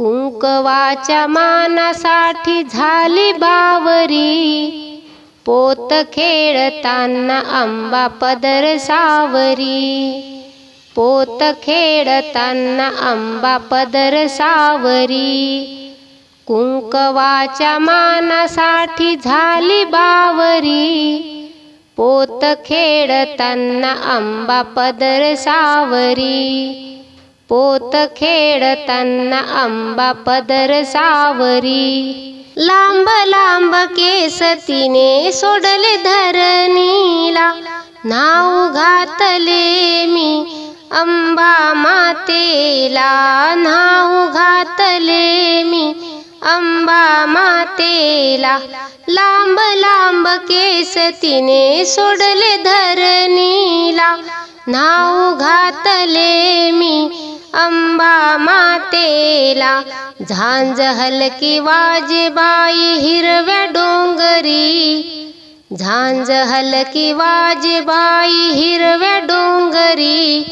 कुंकवाच्या मानासाठी झाली बावरी. पोत खेळताना आंबा पदर सावरी. पोत खेळताना आंबा पदर सावरी. कुंकवाच्या मानासाठी झाली बावरी. पोत खेळताना आंबा पदर सावरी. पोत खेळताना आंबा पदर सावरी. लांब लांब केस तिने सोडले धरणीला. नाव घातले मी अंबा मातेला. नाव घातले मी अंबा मातेला. लांब लांब केस तिने सोडले धरणीला. नाव घातले मी अंबा मातेला झांज हलकी वाजबाई हिरव्या डोंगरी. झांज हलकी वाजबाई हिरव्या डोंगरी.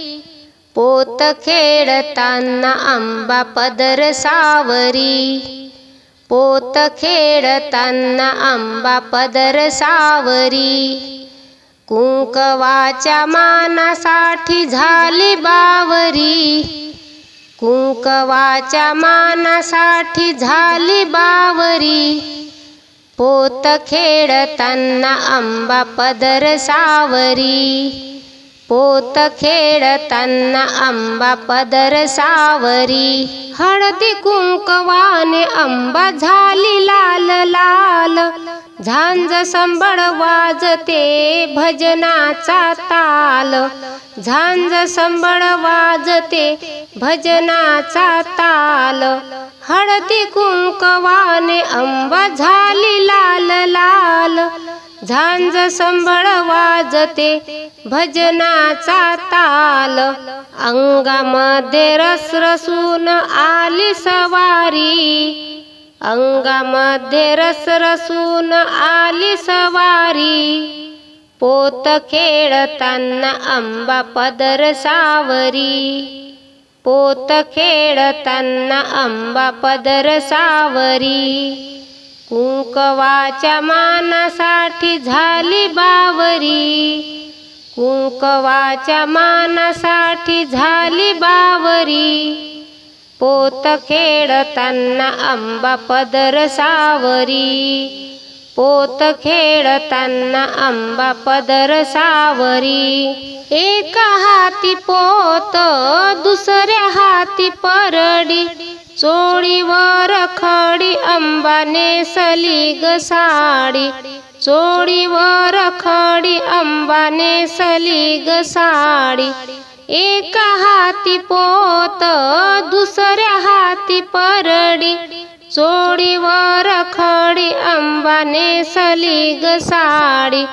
पोत खेळताना आंबा पदर सावरी. पोत खेळताना आंबा पदर सावरी. कुंकवाच्या मानासाठी झाली बावरी. कुंकवाच्या मानासाठी झाली बावरी. पोत खेळताना आंबा पदर सावरी. पोत खेळताना आंबा पदर सावरी. हळदी कुंकवाने आंबा झाली लाल लाल. झांज संबळ वाजते भजनाचा ताल. झांज संबळ वाजते भजनाचा ताल हळदी कुंकवाने अंबा झाली लाल लाल. झांज संभळ वाजते भजनाचा ताल. अंगामध्ये रस रसून आली सवारी. अंगामध्ये रस रसून आली सवारी. पोत खेळताना अंबा पदर सावरी. पोत खेळताना आंबा पदर सावरी. कुंकवाच्या मानासाठी झाली बावरी. कुंकवाच्या मानासाठी झाली बावरी. पोत खेळताना आंबा पदर सावरी. पोत खेळताना आंबा पदर सावरी. एका हाती पोत दुसऱ्या हाती परडी. चोळीवर खडी अंबाने नेसली ग साडी. चोळीवर खडी अंबाने नेसली ग साडी. एका हाती पोत दुसऱ्या हाती परडी. चोळीवर खडी अंबाने सली ग साडी.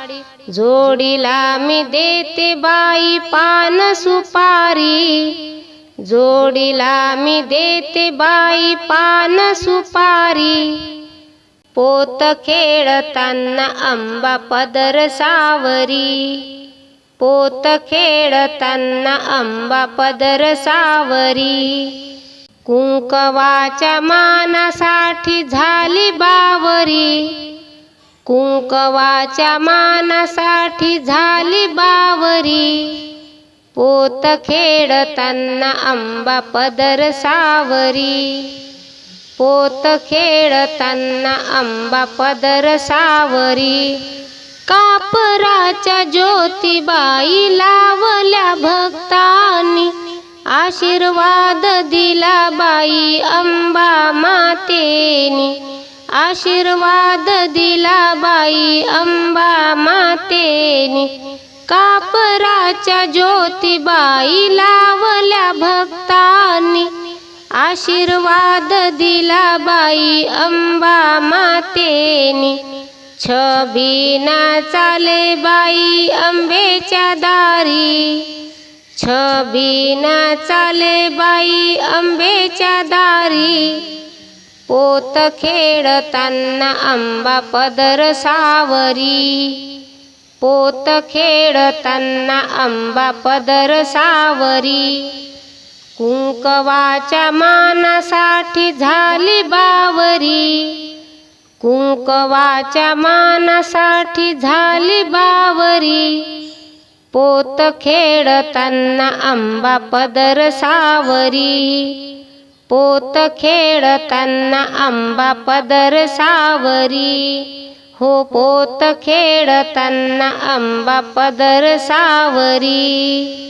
जोडीला मी देते बाई पान सुपारी. जोडीला मी देते बाई पान सुपारी. पोत खेळताना आंबा पदर सावरी. पोत खेळताना आंबा पदर सावरी. कुंकवाच्या मानासाठी झाली बावरी. कुंकवाच्या मानासाठी झाली बावरी. पोत खेळताना आंबा पदर सावरी. पोत खेळताना आंबा पदर सावरी. कापराच्या ज्योतिबाई लावल्या भक्तानी. आशीर्वाद दिला बाई अंबा मातेनी. आशीर्वाद दिला बाई अंबा मातेनी. कापराच्या ज्योतिबाई लावल्या भक्तांनी. आशीर्वाद दिला बाई अंबा मातेनी. छबीना चाले बाई अंबेच्या दारी. छबीना चाले बाई अंबेच्या दारी. पोत खेळताना आंबा पदर सावरी. पोत खेळताना आंबा पदर सावरी. कुंकवाच्या मानासाठी झाली बावरी. कुंकवाच्या मानासाठी झाली बावरी. पोत खेळताना आंबा पदर सावरी. पोत खेळताना आंबा पदर सावरी. हो पोत खेळताना आंबा पदर सावरी.